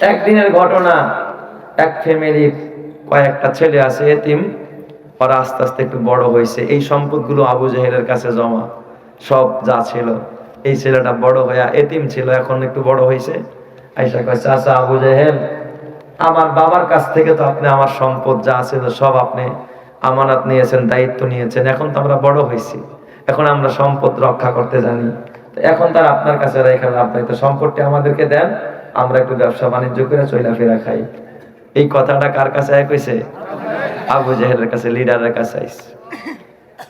একদিনের ঘটনা, এক ফ্যামিলির কয়েকটা ছেলে আছে, এতিম। ওরা আস্তে আস্তে একটু বড় হয়েছে। এই সম্পদগুলো আবু জাহেলের কাছে জমা। সব যা ছিল। এই ছেলেটা বড় হয়ে এতিম ছিল, এখন একটু বড় হয়েছে। আইসা কয়, চাচা আবু জাহেল, আমার বাবার কাছ থেকে তো আপনি আমার সম্পদ যা ছিল সব আপনি আমানত নিয়েছেন, দায়িত্ব নিয়েছেন। এখন তো আমরা বড় হয়েছি। এখন আমরা সম্পদ রক্ষা করতে জানি। এখন তার আপনার কাছে রেখে লাভ তো সম্পদটি আমাদেরকে দেন। আমরা একটু ব্যবসা বাণিজ্য করে চইলা ফেরা খাই। এই কথাটা কার কাছে হয়েছে আবু জাহেলের কাছে, লিডারের কাছে আইছে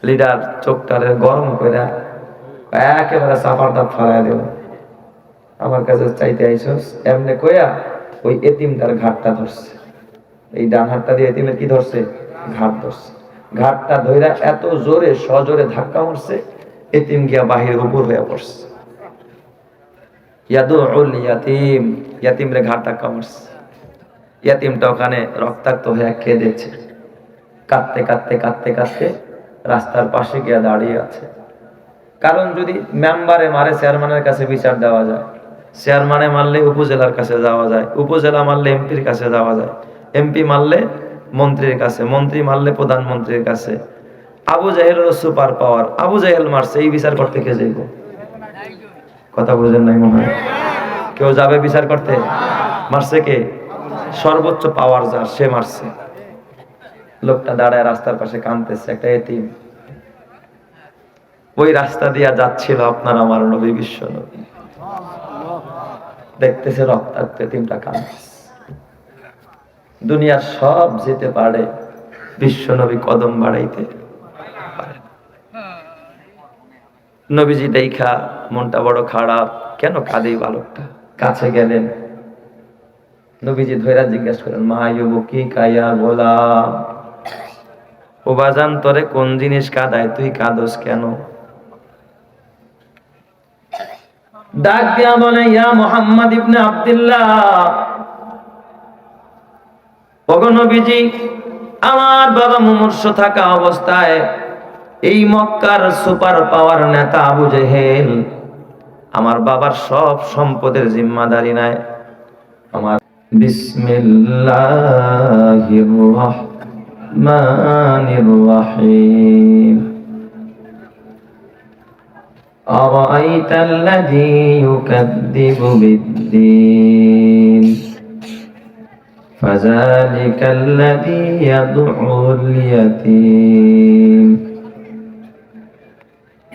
লিডার চোখটারে গরম করে একেবারে দাঁত ফেলাই দেব। আমার কাছে চাইতে আইসস, এমনি কইয়া ওই এতিমটার ঘাটটা ধরছে। এই ডান হাতটা দিয়ে এতিমের কি ধরছে? ঘাট ধরছে। ঘাটটা ধইরা এত জোরে সজোরে ধাক্কা মারছে, এতিম গিয়া বাহির উপর হয়ে পড়ছে। ইয়াদুল ওখানে রক্তাক্ত হয়ে কাঁদতে কাঁদতে কাঁদতে কাঁদতে রাস্তার পাশে গিয়ে দাঁড়িয়ে আছে। কারণ যদি মেম্বারে মারে, চেয়ারম্যানের কাছে বিচার দেওয়া যায়। চেয়ারম্যানে মারলে উপজেলার কাছে যাওয়া যায়। উপজেলা মারলে এমপির কাছে যাওয়া যায়। এমপি মারলে মন্ত্রীর কাছে, মন্ত্রী মারলে প্রধানমন্ত্রীর কাছে। আবু জাহেলের সুপার পাওয়ার। আবু জাহেল মারছে, এই বিচার করতে কে যাইব? কথা বুঝেন নাই মনে হয়। কেউ যাবে বিচার করতে? মারছে কে? সর্বোচ্চ পাওয়ার যার, সে মারছে। লোকটা দাঁড়ায় রাস্তার পাশে কাঁদতেছে, একটা এতিম। ওই রাস্তা দিয়া যাচ্ছিল আপনার আমার নবী, বিশ্ব নবী। দেখতেছে রক্তাক্ত এতিমটা কাঁদতেছে। দুনিয়ার সব যেতে পারে বিশ্ব নবী কদম বাড়াইতে পারে না। নবীজি দেখা মনটা বড় খারাপ। কেন কাঁদেই বালকটা? কাছে গেলেন। নবীজি ধৈরা জিজ্ঞাসা করেন মা কি কায়া গোলাম? ও বাজান, তোরে কোন জিনিস কাঁদায়? তুই কাঁদস কেন? ডাক দিয়া বলে, ইয়া মোহাম্মদ ইবনে আব্দুল্লাহ। ওগো নবীজি, আমার বাবা মুমূর্ষ থাকা অবস্থায় এই মক্কার সুপার পাওয়ার নেতা আবু জেহেল আমার বাবার সব সম্পদের জিম্মাদারি নেয় আমার বিসমিল্লাহির রহমানির রহিম أرأيت الذي يكذب بالدين فذلك الذي يدعو اليتيم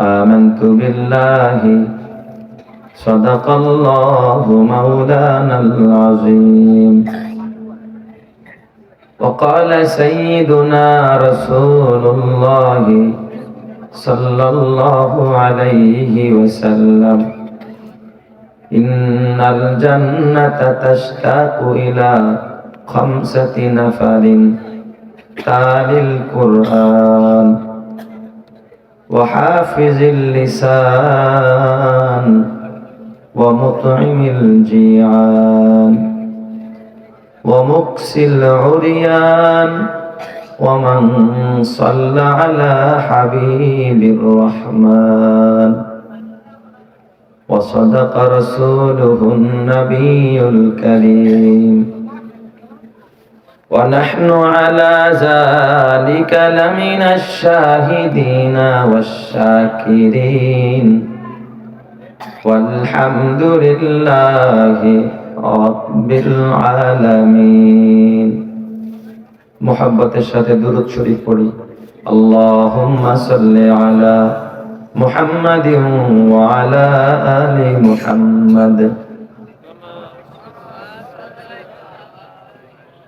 آمنت بالله صدق الله مولانا العظيم وقال سيدنا رسول الله صلى الله عليه وسلم إن الجنة تشتاق إلى خمسة نفر تالي القرآن وحافظ اللسان ومطعم الجيعان ومكسي العريان ومن صلى على حبيب الرحمن وصدق رسوله النبي الكريم ونحن على ذلك لمن الشاهدين والشاكرين والحمد لله رب العالمين محبة সাথে দুরূদ শরীফ পড়ি اللهم صل على محمد وعلى آل محمد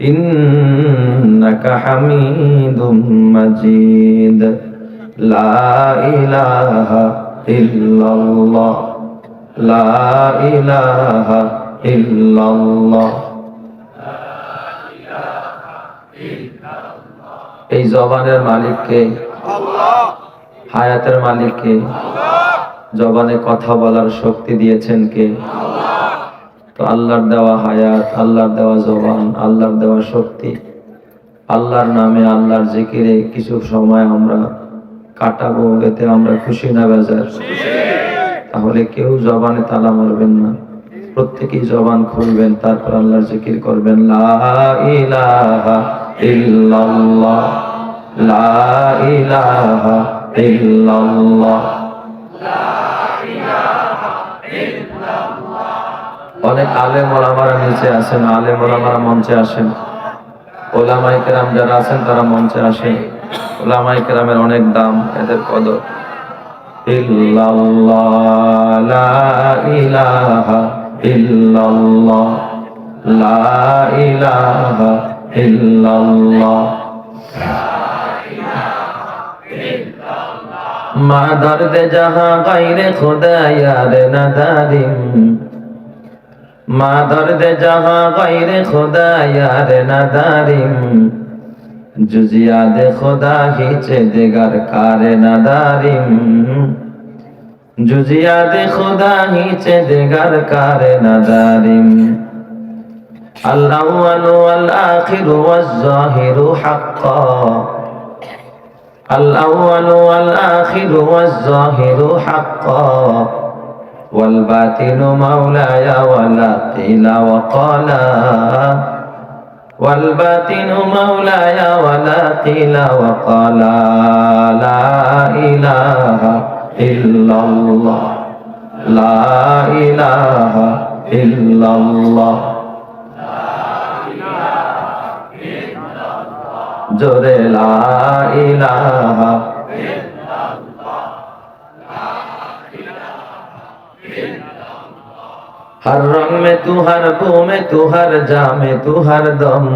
إنك حميد مجيد لا إله إلا الله لا إله إلا الله এই জবানের মালিককে হায়াতের মালিককে জবানে কথা বলার শক্তি দিয়েছেন কে তো আল্লাহর দেওয়া হায়াত, আল্লাহর দেওয়া জবান, আল্লাহর দেওয়া শক্তি, আল্লাহর নামে আল্লাহর জিকিরে কিছু সময় আমরা কাটাবো, এতে আমরা খুশি না বেজার। তাহলে কেউ জবানে তালা মারবেন না। প্রত্যেকেই জবান খুলবেন, তারপর আল্লাহর জিকির করবেন, লা ইলাহা ইল্লাল্লাহ, লা অনেক আলেম ওলামারা নিচে আসেন, আলেম ওলামারা মঞ্চে আসেন। ওলামাই কেরাম যারা আছেন, তারা মঞ্চে আসেন। ওলামাই কেরামের অনেক দাম, এদের কদর। ইল্লাল্লাহ, লা ইলাহা ইল্লাল্লাহ, লা ইলাহা ইল্লাল্লাহ। মা দর্দ জাহাं গায়রে নাদারিম মা দে যাহা গায়রে খোদা, ইয়ার নাদারিম। জুজিয়া দে খোদা, হিচে দেগার কারে নাদারিম। জুজিয়া দে খোদা, হিচে দেগার কারে নাদারিম। الأول والآخر والظاهر حقا الأول والآخر والظاهر حقا والباطن مولاي ولا قيل وقالا والباطن مولاي ولا قيل وقال لا إله إلا الله لا إله إلا الله জোরে লা ইলাহা हर रंग में तू हर बू में तू हर जा में तू हर दम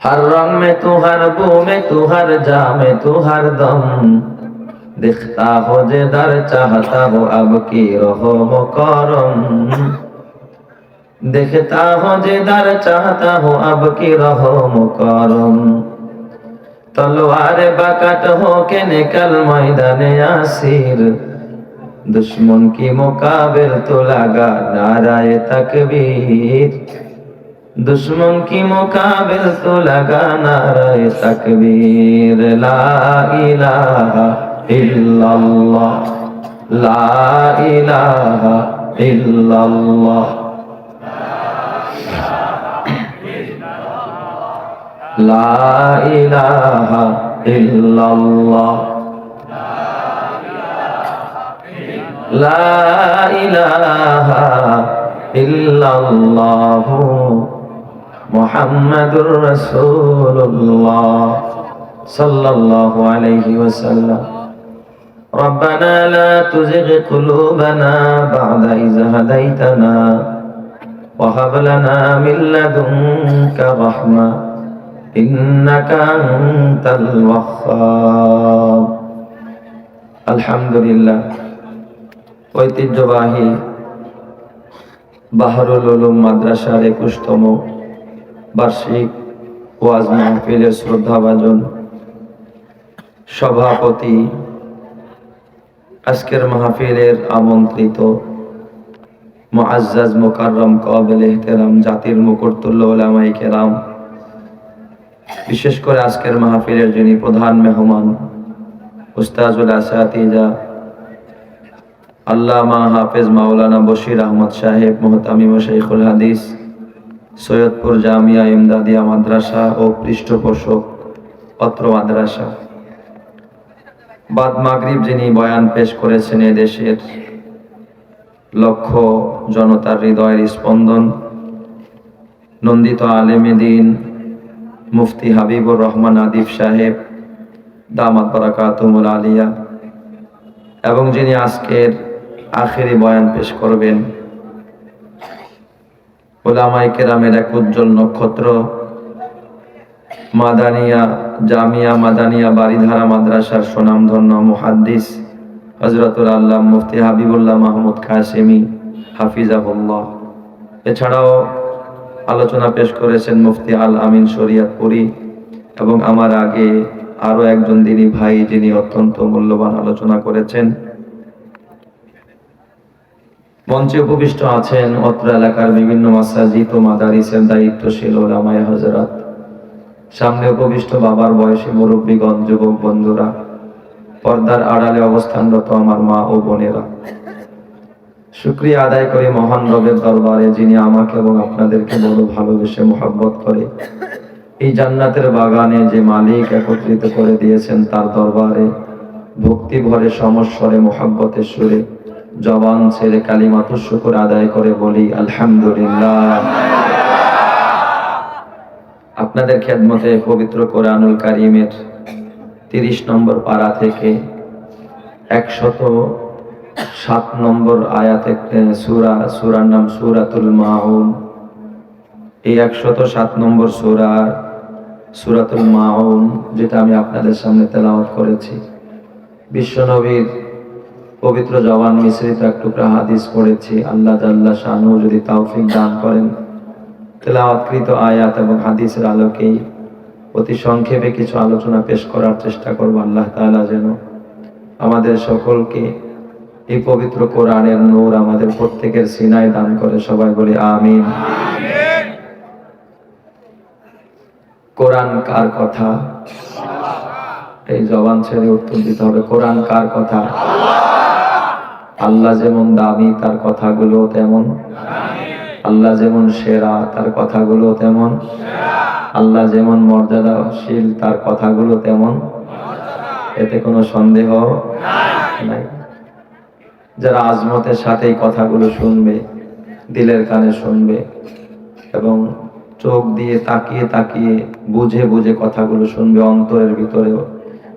हर रंग में तू हर बू में तू हर जा में तू हर दम दिखता हो जे दर चाहता हो अब की रहो मुकरम देखता हो जे दर चाहता हो अब की रहो मुकरम तलवार बकट हो के निकल मैदाने आसिर দুশ্মন কি মোকাবেল তো লাগা নারায় তাকবীর? দুশ্মন কি মোকাবেল তো লাগা নারায় তাকবীর? লা ইলাহা ইল্লাল্লাহ, লা ইলাহা ইল্লাল্লাহ, লা ইলাহা ইল্লাল্লাহ। لا إله إلا الله محمد رسول الله صلى الله عليه وسلم ربنا لا تزغ قلوبنا بعد إذ هديتنا وهب لنا من لدنك رحمة إنك أنت الوهاب الحمد لله ঐতিহ্যবাহী বাহরুল উলুম মাদ্রাসার একুশতম বার্ষিক ওয়াজ মাহফিলের শ্রদ্ধাভাজন সভাপতি আজকের মাহফিলের আমন্ত্রিত মুআজ্জাজ মুকাররম কাবিল ইহতিরাম জাতির মুকুরতুল্য উলামায়ে কেরাম, বিশেষ করে আজকের মাহফিলের যিনি প্রধান মেহমান, উস্তাজুল আসাতিজা আল্লামা হাফেজ মাওলানা বশির আহমদ সাহেব, মোহতামিম শেখুল হাদিস, সৈয়দপুর জামিয়া ইমদাদিয়া মাদ্রাসা ও পৃষ্ঠপোষক অত্র মাদ্রাসা। বাদ মাগরিব যিনি বয়ান পেশ করেছেন এদেশের লক্ষ জনতার হৃদয়ের স্পন্দন, নন্দিত আলেমে দিন মুফতি হাবিবুর রহমান আদিফ সাহেব, দামাত বরাকাতুমুল আলিয়া এবং যিনি আজকের আখেরি বয়ান পেশ করবেন। ওলামাই কেরামের এক উজ্জ্বল নক্ষত্র, মাদানিয়া, জামিয়া, মাদানিয়া বাড়িধারা মাদ্রাসার সুনামধন্য মুহাদ্দিস হজরতুল আল্লাহ মুফতি হাবিবুল্লাহ মাহমুদ কাসেমি, হাফিজাহুল্লাহ। এছাড়াও আলোচনা পেশ করেছেন মুফতি আল আমিন শরিয়াতপুরি এবং আমার আগে আরও একজন দিনী ভাই যিনি অত্যন্ত মূল্যবান আলোচনা করেছেন। মঞ্চে উপবিষ্ট আছেন অত্র এলাকার বিভিন্ন মাসাজিদ ও মাদারিসের দায়িত্বশীল ওলামায় হজরত সামনে উপবিষ্ট বাবার বয়সী মুরব্বীগণ যুবক বন্ধুরা, পর্দার আড়ালে অবস্থানরত আমার মা ও বোনেরা। শুক্রিয়া আদায় করে মহান রবের দরবারে, যিনি আমাকে এবং আপনাদেরকে বড় ভালোবেসে মোহাব্বত করে এই জান্নাতের বাগানে যে মালিক একত্রিত করে দিয়েছেন, তার দরবারে ভক্তি ভরে সমস্বরে, মোহাব্বতের সুরে জবান ছেড়ে কালিমাত শুকুর আদায় করে বলি, আলহামদুলিল্লাহ। আপনাদের খেদমতে পবিত্র কোরআনুল কারিমের তিরিশ নম্বর পাড়া থেকে একশত সাত নম্বর আয়াতে সুরা, সুরার নাম সুরাতুল মাউন। এই একশত সাত নম্বর সুরা, সুরাতুল মাউন, যেটা আমি আপনাদের সামনে তেলাওয়াত করেছি। বিশ্বনবীর পবিত্র জবান মিশ্রিত এক টুকরা হাদিস পড়েছি। আল্লাহ জাল্লা শানু যদি তাওফিক দান করেন। তেলাওয়াতকৃত আয়াত এবং হাদিসের আলোকেই অতি সংক্ষেপে কিছু আলোচনা পেশ করার চেষ্টা করব আল্লাহ তাআলা যেন আমাদের সকলকে এই পবিত্র কোরআনের নূর আমাদের প্রত্যেকের সিনায় দান করে। সবাই বলি আমিন। কোরআন কার কথা? এই জবান ছেড়ে উত্তর দিতে হবে। কোরআন কার কথা? আল্লাহ যেমন দামি, তার কথাগুলো তেমন। আল্লাহ যেমন সেরা, তার কথাগুলো তেমন। আল্লাহ যেমন মর্যাদাশীল, তার কথাগুলো তেমন। এতে কোনো সন্দেহ নাই। যারা আজমতের সাথে কথাগুলো শুনবে, দিলের কানে শুনবে এবং চোখ দিয়ে তাকিয়ে তাকিয়ে বুঝে বুঝে কথাগুলো শুনবে, অন্তরের ভিতরেও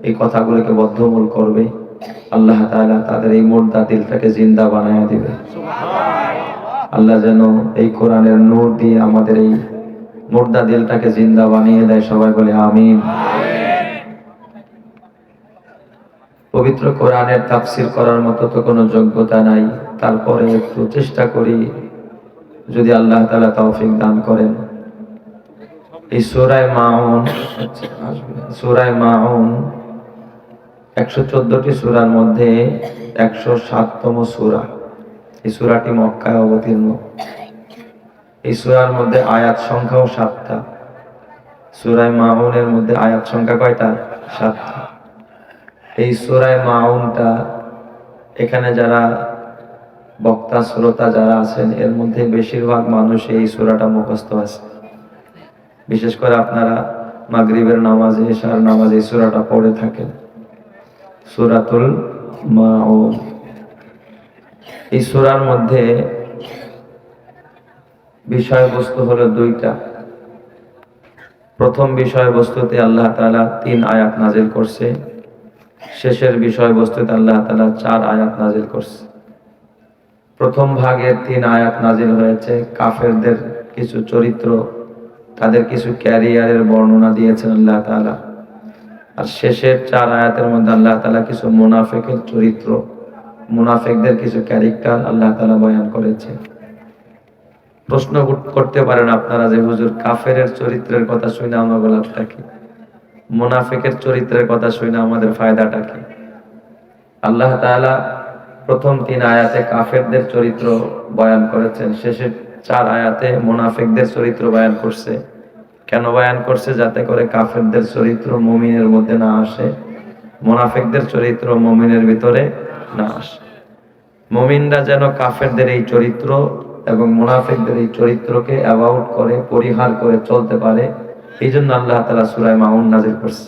এই কথাগুলোকে বদ্ধমূল করবে আল্লাহ তাআলা তাদের এই মুর্দা দিলটাকে জিন্দা বানায় দিবে। আল্লাহ যেন এই কোরআনের নূর দিয়ে আমাদের এই মুর্দা দিলটাকে জিন্দা বানিয়ে দেয়, সবাই বলে আমিন। পবিত্র কোরআনের তাফসির করার মতো তো কোনো যোগ্যতা নাই, তারপরে একটু চেষ্টা করি যদি আল্লাহ তাআলা তৌফিক দান করেন। এই সূরায়ে মাউন সূরায়ে মাউন একশো চোদ্দটি সূরার মধ্যে একশো সাততম সুরা। এই সুরাটি মক্কায় অবতীর্ণ। এই সূরার মধ্যে আয়াত সংখ্যাও সাতটা। সূরায়ে মাউনের মধ্যে আয়াত সংখ্যা কয়টা? সাতটা। এই সুরায় মাউনটা এখানে যারা বক্তা, শ্রোতা যারা আছেন, এর মধ্যে বেশিরভাগ মানুষ এই সুরাটা মুখস্থ আছে। বিশেষ করে আপনারা মাগরিবের নামাজে, এশার নামাজে এই সুরাটা পড়ে থাকেন। সূরাতুল মাউন এই সূরার মধ্যে বিষয়বস্তু হলো দুইটা। প্রথম বিষয়বস্তুতে আল্লাহ তাআলা তিন আয়াত নাজিল করছে। শেষের বিষয়বস্তুতে আল্লাহ তাআলা চার আয়াত নাজিল করছে। প্রথম ভাগের তিন আয়াত নাজিল হয়েছে। কাফেরদের কিছু চরিত্র, তাদের কিছু ক্যারিয়ারের বর্ণনা দিয়েছেন আল্লাহ তাআলা। আর শেষের চার আয়াতের মধ্যে আল্লাহ তালা কিছু মুনাফেকের চরিত্র, মুনাফিকদের কিছু ক্যারেক্টার আল্লাহ তালা বয়ান করেছে। প্রশ্ন করতে পারেন আপনারা যে, হুজুর, কাফেরের চরিত্রের কথা শুনে আমার লাভটা কি? মুনাফিকের চরিত্রের কথা শুনে আমাদের ফায়দাটা কি? আল্লাহ তাআলা প্রথম তিন আয়াতে কাফেরদের চরিত্র বয়ান করেছেন, শেষের চার আয়াতে মুনাফিকদের চরিত্র বয়ান করছে। কেন বয়ান করছে? যাতে করে কাফেরদের চরিত্র মুমিনের মধ্যে না আসে, মুনাফিকদের চরিত্র মুমিনের ভিতরে না আসে। মুমিনরা যেন কাফেরদের এই চরিত্র এবং মুনাফিকদের এই চরিত্রকে অ্যাবাউট করে, পরিহার করে চলতে পারে এই জন্য আল্লাহ তালা সুরায় মাউন নাজির করছে।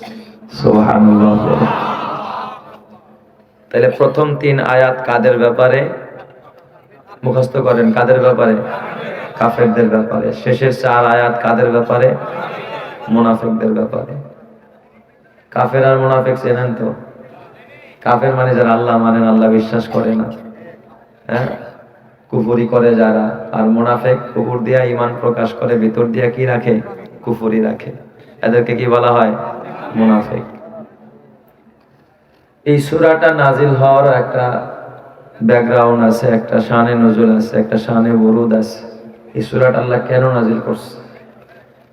তাহলে প্রথম তিন আয়াত কাদের ব্যাপারে? মুখস্থ করেন, কাদের ব্যাপারে? কাফেরদের ব্যাপারে, শেষের চার আয়াত কাদের ব্যাপারে? মুনাফিকদের ব্যাপারে। কাফের আর মুনাফিক চেনেন তো? কাফের মানে যারা আল্লাহ মানেন, আল্লাহ বিশ্বাস করে না। হ্যাঁ? কুফুরি করে যারা। আর মুনাফেক কুকুর দিয়া ইমান প্রকাশ করে, ভিতর দিয়া কি রাখে? কুফুরি রাখে। এদেরকে কি বলা হয়? মুনাফেক। এই সুরাটা নাজিল হওয়ার একটা ব্যাকগ্রাউন্ড আছে, একটা শানে নজুল আছে, একটা শানে বরুদ আছে। এই সুরাটা আল্লাহ কেন নাজিল করছে?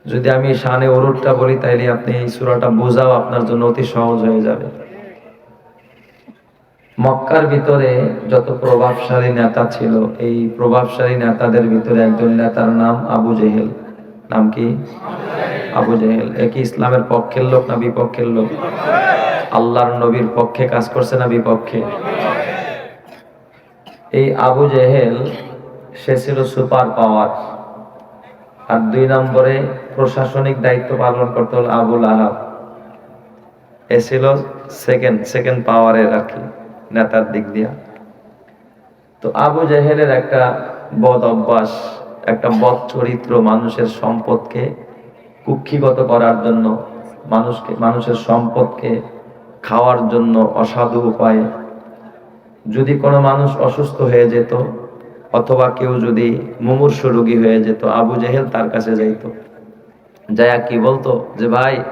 যদি আমি শানে অরুদটা বলি, তাইলে আপনি এই সুরাটা বোঝাও আপনার জন্য অতি সহজ হয়ে যাবে। মক্কার ভিতরে যত প্রভাবশালী নেতা ছিল, এই প্রভাবশালী নেতাদের ভিতরে একজন নেতার নাম আবু জেহেল। নাম কি? আবু জেহেল। একই ইসলামের পক্ষের লোক না বিপক্ষের লোক? আল্লাহর নবীর পক্ষে কাজ করছে না বিপক্ষে? এই আবু জেহেল সে ছিল সুপার পাওয়ার। আর দুই নম্বরে প্রশাসনিক দায়িত্ব পালন করতে হল আবুল আহাব। এ ছিল সেকেন্ড সেকেন্ড পাওয়ারের আর কি, নেতার দিক দিয়া। তো আবু জেহেলের একটা বদ অভ্যাস, একটা বদ চরিত্র মানুষের সম্পদকে কুক্ষিগত করার জন্য, মানুষকে, মানুষের সম্পদকে খাওয়ার জন্য অসাধু উপায়ে। যদি কোনো মানুষ অসুস্থ হয়ে যেত অথবা কেউ যদি মুমূর্ষ রোগী হয়ে যেত, আবু জেহেল তার কাছে যাইতো। যায়া কি বলতো? যে ভাই,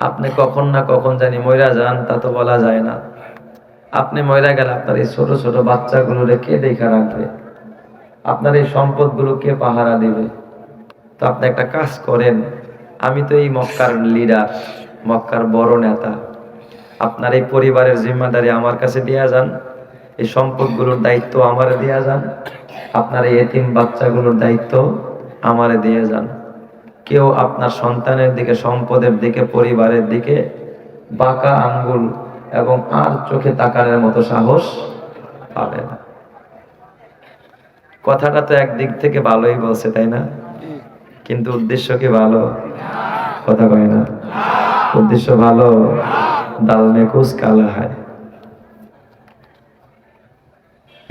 আপনি কখন না কখন জানি ময়রা যান, তা তো বলা যায় না। আপনি ময়রা গেলে আপনার এই ছোট ছোট বাচ্চাগুলো কে দেখা রাখবে? আপনার এই সম্পদগুলো কে পাহারা দেবে? তো আপনি একটা কাজ করেন, আমি তো এই মক্কার লিডার মক্কার বড় নেতা। আপনার এই পরিবারের জিম্মাদারি আমার কাছে দেয়া যান। এই সম্পদগুলোর দায়িত্ব আমারে দেয়া যান। আপনার এই এতিম বাচ্চাগুলোর দায়িত্ব আমারে দিয়ে যান। কেউ আপনার সন্তানের দিকে, সম্পদের দিকে, পরিবারের দিকে বাঁকা আঙ্গুল এবং আর চোখে তাকানোর মতো সাহস পাবে না। কথাটা তো একদিক থেকে ভালোই বলছে, তাই না? কিন্তু উদ্দেশ্য কি ভালো? কথা কয় না। উদ্দেশ্য ভালো? দাল মে কুছ কালা হয়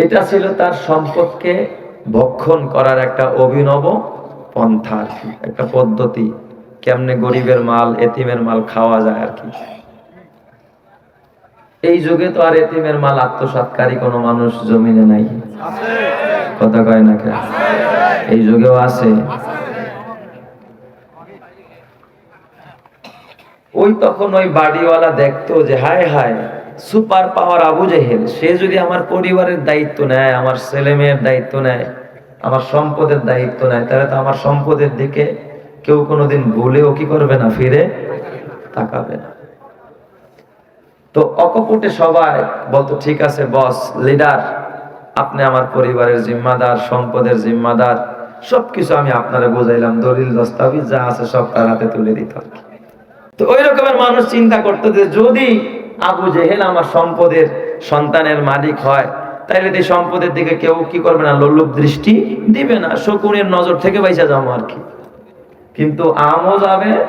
এটা ছিল তার সম্পদকে ভক্ষণ করার একটা অভিনব পন্থা একটা পদ্ধতি। কেমনে গরিবের মাল, এতিমের মাল খাওয়া যায় আর কি। এই যুগে তো আর এতিমের মাল আত্মসাৎকারী কোনো মানুষ জমিনে নাই। কথা কয় না এই যুগেও আছে। ওই তখন ওই বাড়িওয়ালা দেখতো যে, হায় হায় সুপার পাওয়ার আবু জেহেল, সে যদি আমার পরিবারের দায়িত্ব নেয়, আমার ছেলে মেয়ের দায়িত্ব নেয়, আমার সম্পদের দায়িত্ব নেয়, তাহলে তো আমার সম্পদের দিকে কেউ কোনোদিন ভুলেও কি করবে না, ফিরে তাকাবে না তো অকপটে সবাই বলতো, ঠিক আছে বস, লিডার, আপনি আমার পরিবারের জিম্মাদার, সম্পদের জিম্মাদার, সবকিছু আমি আপনারে বোঝাইলাম, দলিল, দস্তাবিজ যা আছে সব তার হাতে তুলে দিত। তো ওই রকমের মানুষ চিন্তা করতো যে যদি আবু জেহেল আমার সম্পদের সন্তানের মালিক হয়। তাইলে এই সম্পদের দিকে কেউ কি করবে না? লোলুপ দৃষ্টি দিবে না। শকুনের নজর থেকে বাইসা যাব আর কি। কিন্তু আমও যাবে,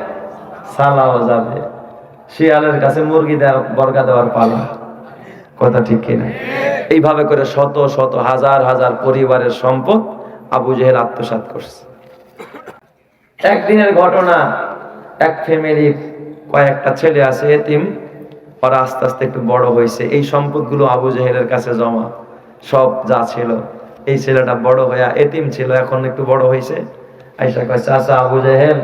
সালাও যাবে। শিয়ালের কাছে মুরগি দেওয়া বর্গা দেওয়ার পালা। কথা ঠিক কিনা? এইভাবে করে শত শত, হাজার হাজার পরিবারের সম্পদ আবু জেহেল আত্মসাৎ করছে। একদিনের ঘটনা, এক ফ্যামিলির কয়েকটা ছেলে আছে, এতিম। ওরা আস্তে আস্তে একটু বড় হয়েছে। এই সম্পদগুলো আবু জেহেলের কাছে জমা। সব যা ছিল। এই ছেলেটা বড় হয়ে এতিম ছিল, এখন একটু বড় হয়েছে। আইসা কয়, চাচা আবু জেহেল,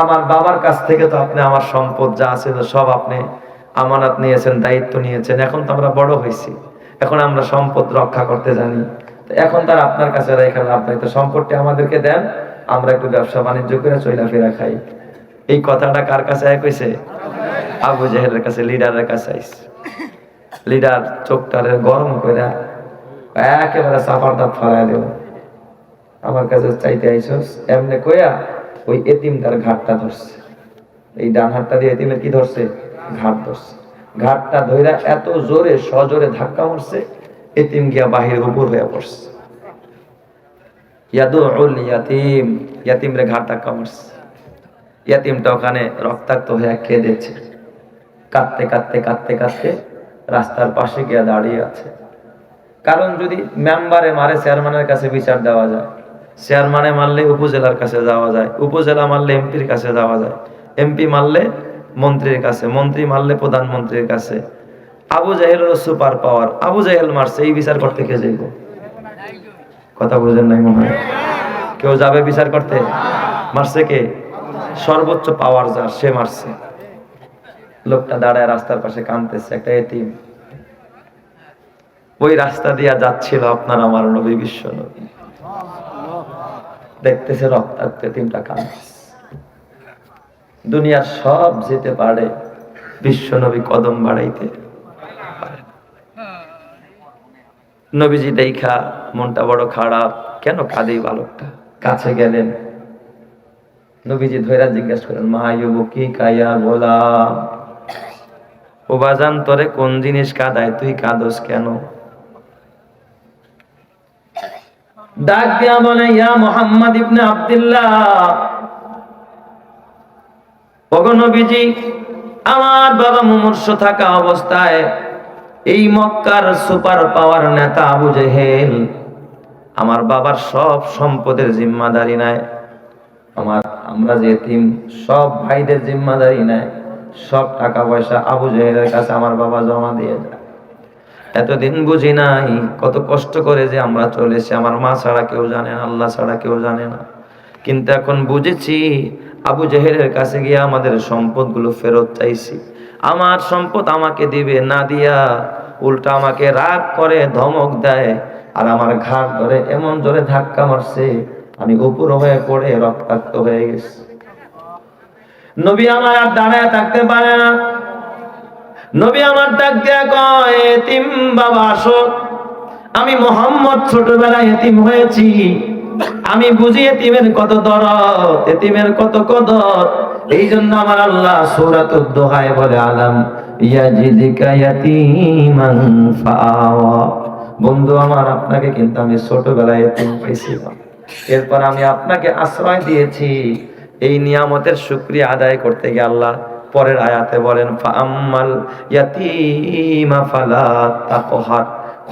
আমার বাবার কাছ থেকে তো আপনি আমার সম্পদ যা ছিল সব আপনি আমানত নিয়েছেন, দায়িত্ব নিয়েছেন। এখন তো আমরা বড় হয়েছি। এখন আমরা সম্পদ রক্ষা করতে জানি। এখন তার আপনার কাছে রেখে লাভ তো সম্পদটি আমাদেরকে দেন, আমরা একটু ব্যবসা বাণিজ্য করে চইলা ফেরা খাই। এই কথাটা কার কাছে হয়েছে আবু জেহেলের কাছে, লিডারের কাছে আইছে লিডার চোখটারে গরম করে একেবারে দাঁত ফলাই দেব আমার কাছে চাইতে আইসস, এমনি কইয়া ওই এতিম তার ঘাটটা ধরছে। এই ডান হাতটা দিয়ে এতিমের কি ধরছে? ঘাট ধরছে। ঘাটটা ধইরা এত জোরে, সজোরে ধাক্কা মারছে, এতিম গিয়া বাহির উপর হয়ে পড়ছে। ইয়াদুল ইয়াতিম ইয়াতিম রে ঘাট ধাক্কা মারছে। ইয়াতিমটা ওখানে রক্তাক্ত হয়ে কেঁদেছে। কাঁদতে কাঁদতে কাঁদতে কাঁদতে রাস্তার পাশে গিয়ে দাঁড়িয়ে আছে। কারণ যদি মেম্বারে মারে, চেয়ারম্যানের কাছে বিচার দেওয়া যায়। চেয়ারম্যানে মারলে উপজেলার কাছে যাওয়া যায়, উপজেলা মারলে এমপির কাছে যাওয়া যায়। এমপি মারলে মন্ত্রীর কাছে, মন্ত্রী মারলে প্রধানমন্ত্রীর কাছে। আবু জাহেল সুপার পাওয়ার, আবু জাহেল মারছে, এই বিচার করতে কে যাইব? কথা বুঝেন নাই মনে হয়? কেউ যাবে বিচার করতে? মারছে কে? সর্বোচ্চ পাওয়ার যার, সে মারছে। লোকটা দাঁড়ায় রাস্তার পাশে কাঁদতেছে, একটা এতিম। ওই রাস্তা দিয়া যাচ্ছিল আপনার আমার নবী, বিশ্ব নবী। দেখতেছে রক্তাক্ত এতিমটা কাঁদতেছে। দুনিয়ার সব যেতে পারে, বিশ্ব নবী কদম বাড়াইতে। নবীজি দেখা মনটা বড় খারাপ, কেন কাঁদেই বালকটা? কাছে গেলেন। নবীজি ধৈরা জিজ্ঞেস করেন মা কি কাইয়া গোলাম? ও তোরে কোন জিনিস কাঁদায়, তুই কাদস কেন? ডাক দিয়া বলে, ইয়া মোহাম্মদ ইবনে আব্দুল্লাহ নবীজি, আমার বাবা মুমূর্ষ থাকা অবস্থায় এই মক্কার সুপার পাওয়ার নেতা আবু জেহেল, আমার বাবার সব সম্পদের জিম্মাদারি নেয়। আমার, আমরা যে সব ভাইদের জিম্মাদারি নেয়। সব টাকা পয়সা আবু জেহেলের কাছে আমার বাবা জমা দিয়ে যায় এতদিন বুঝি নাই কত কষ্ট করে যে আমরা চলেছি। আমার মা ছাড়া কেউ জানে না, আল্লাহ ছাড়া কেউ জানে না। কিন্তু এখন বুঝেছি আবু জেহেলের কাছে গিয়ে আমাদের সম্পদগুলো ফেরত চাইছি। আমার সম্পদ আমাকে দিবে, না দিয়া উল্টা আমাকে রাগ করে, ধমক দেয় আর আমার ঘাট ধরে এমন জোরে ধাক্কা মারছে। আমি উপর হয়ে পড়ে রক্তাক্ত হয়ে গেছি। নবী আমার আর দাঁড়ায় থাকতে পারে না। নবী আমার ডাক দেয়া কয়, এতিম বাবা, আসো। আমি মোহাম্মদ ছোটবেলায় এতিম হয়েছি। আমি বুঝি এতিমের কত দরদ, এতিমের কত কদর। এই জন্য আমার আল্লাহ সূরাতুদ দোহায় বলে আলাম, ইয়াজিদিকা ইয়াতীমান ফাআওয়া। বন্ধু আমার, আপনাকে কিন্তু আমি ছোটবেলায় এতিম পেয়েছিলাম এরপর আমি আপনাকে আশ্রয় দিয়েছি। এই নিয়ামতের শুকরিয়া আদায় করতে গিয়ে আল্লাহ পরের আয়াতে বলেন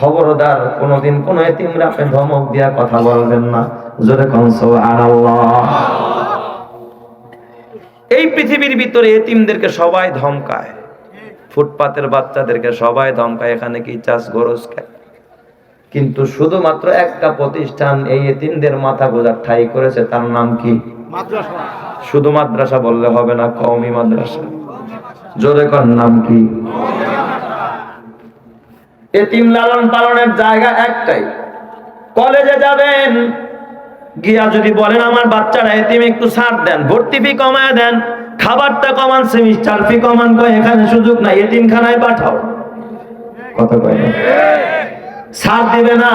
খবরদার, কোনোদিন কোন এতিমরা ধমক দিয়া কথা বলবেন না। জোরে এই পৃথিবীর ভিতরে এতিমদেরকে সবাই ধমকায়। ফুটপাতের বাচ্চাদেরকে সবাই ধমকায়, এখানে কি চাষ গরজ খায়? কিন্তু শুধুমাত্র একটা প্রতিষ্ঠান এই এতিমদের মাথা গোজার ঠাই করেছে, তার নাম কি? শুধু মাদ্রাসা বললে হবে না, কওমি মাদ্রাসা। জোরে নাম কি? এতিম লালন পালনের জায়গা একটাই। কলেজে যাবেন, গিয়া যদি বলেন আমার বাচ্চারা এতিম একটু ছাড় দেন, ভর্তি ফি কমায় দেন, খাবারটা কমান, সেমিস্টার ফি কমান, কয়, এখানে সুযোগ নাই, এতিমখানায় পাঠাও। কথা কয় না? ছাড় দিবে না।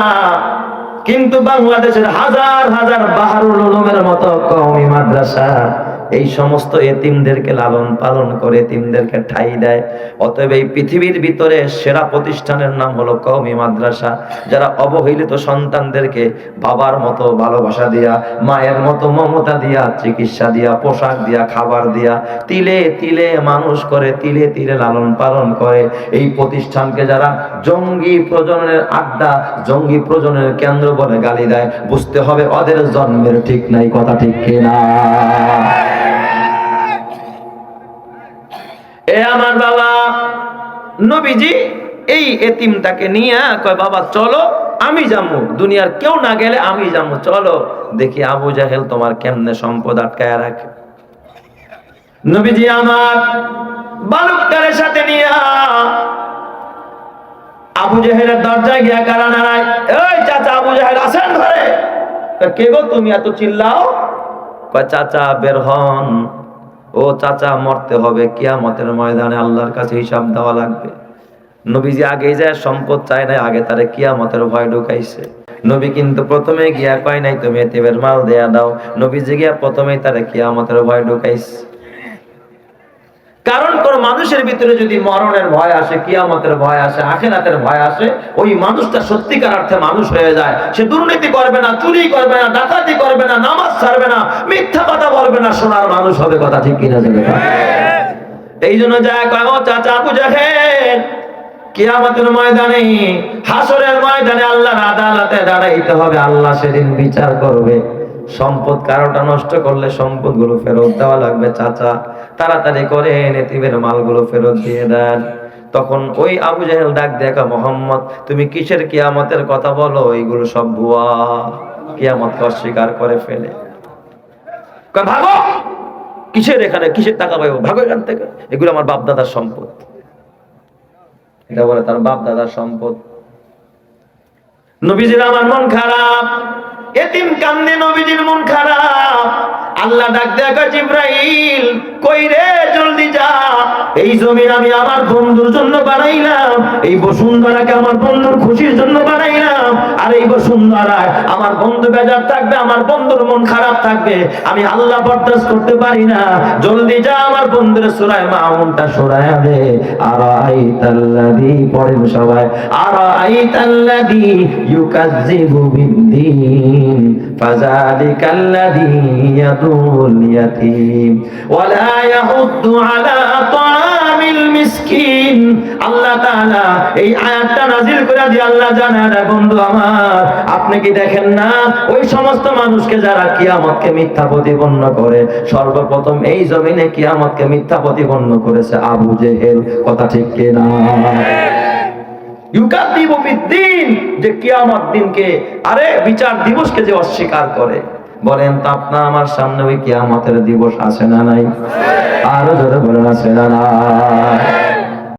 কিন্তু বাংলাদেশের হাজার হাজার বাহারুল উলুমের মতো কওমি মাদ্রাসা এই সমস্ত এতিমদেরকে লালন পালন করে এতিমদেরকে ঠাই দেয়। অতএব এই পৃথিবীর ভিতরে সেরা প্রতিষ্ঠানের নাম হলো কওমি মাদ্রাসা, যারা অবহেলিত সন্তানদেরকে বাবার মতো ভালোবাসা দিয়া, মায়ের মতো মমতা দিয়া, চিকিৎসা দিয়া, পোশাক দিয়া, খাবার দিয়া, তিলে তিলে মানুষ করে, তিলে তিলে লালন পালন করে। এই প্রতিষ্ঠানকে যারা জঙ্গি প্রজননের আড্ডা, জঙ্গি প্রজননের কেন্দ্র বলে গালি দেয়, বুঝতে হবে ওদের জন্মের ঠিক নাই, কথা ঠিক কিনা। এ আমার বাবা। নবীজি এই এতিমটাকে নিয়ে কয়, বাবা, চলো, আমি যাব দুনিয়ার কেউ না গেলে আমি যাব চলো, দেখি আবু জাহেল তোমার কেমনে সম্পদ আটকায় রাখে? নবীজি আমার বালুকটারের সাথে নিয়ে আবু জাহেলের দরজায় গিয়া কারা নাড়ায়, এই চাচা, আবু জাহেল আসেন ঘরে? কে গো তুমি, এত চিল্লাও? চাচা, বের হন। ও চাচা, মরতে হবে। কিয়ামতের ময়দানে আল্লাহর কাছে হিসাব দেওয়া লাগবে। নবীজি আগে যায়, সম্পদ চায় নাই, আগে তারে কিয়ামতের ভয় ঢুকাইছে। নবী কিন্তু প্রথমে গিয়া কয় নাই, তুমি এতিমের মাল দেয়া দাও। নবীজি গিয়া প্রথমেই তারে কিয়ামতের ভয় ঢুকাইছে। কারণ কোন মানুষের ভিতরে যদি মরণের ভয় আসে, কিয়ামতের ভয় আসে, আখেরাতের ভয় আসে, ওই মানুষটা সত্যিকার অর্থে মানুষ হয়ে যায়। সে দুর্নীতি করবে না, চুরি করবে না, ডাকাতি করবে না, নামাজ ছাড়বে না, মিথ্যা কথা বলবে না, সোনার মানুষ হবে কথা ঠিক কিনা যাবে এই জন্য যায় কয় চাচা আবু জাহেল কিয়ামতের ময়দানে, হাসরের ময়দানে আল্লাহর আদালতে দাঁড়াইতে হবে, আল্লাহ সেদিন বিচার করবে। সম্পদ কারোটা নষ্ট করলে সম্পদগুলো ফেরত দেওয়া লাগবে, চাচা। তাড়াতাড়ি করে নেতিবের মালগুলো ফেরত দিয়ে দেন। তখন ওই আবু জাহেল ডাক দেখা মোহাম্মদ, তুমি কিসের কিয়ামতের কথা বলো? এইগুলো সব ভুয়া। কিয়ামতকে অস্বীকার করে ফেলে। ভাগো! কিসের এখানে? কিসের টাকা পাইবো? ভাগো এখান থেকে। এগুলো আমার বাপ সম্পদ। এটা বলে, তার বাপ দাদার সম্পদ। নবীজির আমার মন খারাপ। এতিম কান্দে নবীজির মন খারাপ। আল্লাহ ডাক দেখা জিব্রাইল, কই রে জলদি যা। এই জমিন আমি আমার বন্ধুর জন্য বানাইলাম। এই বসুন্ধরাকে আমার বন্ধুর খুশির জন্য বানাইলাম। আর এই বসুন্ধরায় আমার বন্ধু বেজার থাকবে, আমার বন্ধুর মন খারাপ থাকবে। আমি আল্লাহ বরদাস্ত করতে পারি না। জলদি যা আমার বন্ধুর সুরায় মাউনটা সরায় দে। আর আই তাল্লাদি পড়েন সবাই। আর আই তাল্লাদি ইউকাজ্জিবু বিদ্দিন ইয়াদুল ইয়াতীম। ওয়ালা ইয়াহুদ্দু আলা তাআমিল মিসকিন। আল্লাহ তাআলা এই আয়াতটা নাযিল করে আল্লাহ বন্ধু আমার, আপনি কি দেখেন না? ওই সমস্ত মানুষকে যারা কিয়ামতকে মিথ্যা প্রতিপন্ন করে, সর্বপ্রথম এই জমিনে কিয়ামতকে মিথ্যা প্রতিপন্ন করেছে আবু জেহেল। কথা ঠিক কিনা? যে কিয়ামত দিনকে আরে বিচার দিবসকে যে অস্বীকার করে। বলেন, তো আপনার আমার সামনে ওই কিয়ামতের দিবস আছে না নাই? আরও জোরে বলেন আছে না নাই?